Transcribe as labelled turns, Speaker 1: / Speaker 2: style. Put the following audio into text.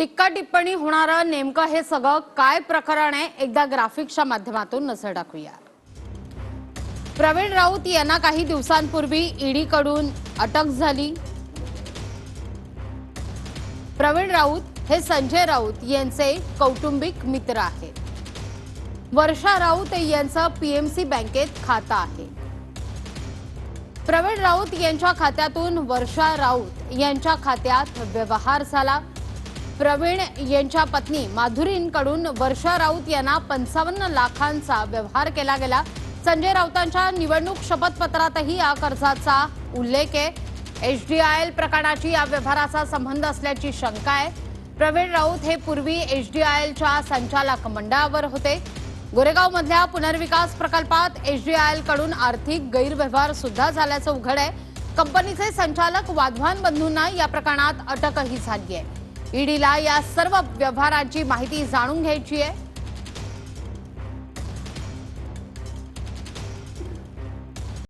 Speaker 1: टिक्का टिप्पणी होणारं नेमकं हे सगळं काय प्रकरण आहे एकदा ग्राफिक्सच्या माध्यमातून नजर टाकूया. प्रवीण राऊत यांना काही दिवसांपूर्वी ईडीकडून अटक झाली. प्रवीण राऊत हे संजय राऊत यांचे कौटुंबिक मित्र आहेत. वर्षा राऊत यांचं पीएमसी बँकेत खातं आहे. प्रवीण राऊत यांच्या खात्यातून वर्षा राऊत यांच्या खात्यात व्यवहार झाला. प्रवीण यांच्या पत्नी माधुरींकडून वर्षा राऊत यांना पंचावन्न लाखांचा व्यवहार केला गेला. संजय राऊतांच्या निवडणूक शपथपत्रातही या कर्जाचा उल्लेख आहे. एच डी आय एल प्रकरणाची या व्यवहाराचा संबंध असल्याची शंका आहे. प्रवीण राऊत हे पूर्वी एच डी आय एलच्या संचालक मंडळावर होते. गोरेगावमधल्या पुनर्विकास प्रकल्पात एच डी आय एलकडून आर्थिक गैरव्यवहार सुद्धा झाल्याचं उघड आहे. कंपनीचे संचालक वाधवान बंधूंना या प्रकरणात अटकही झाली आहे. ईडीला या सर्व व्यवहारांची माहिती जाणून घ्यायची आहे.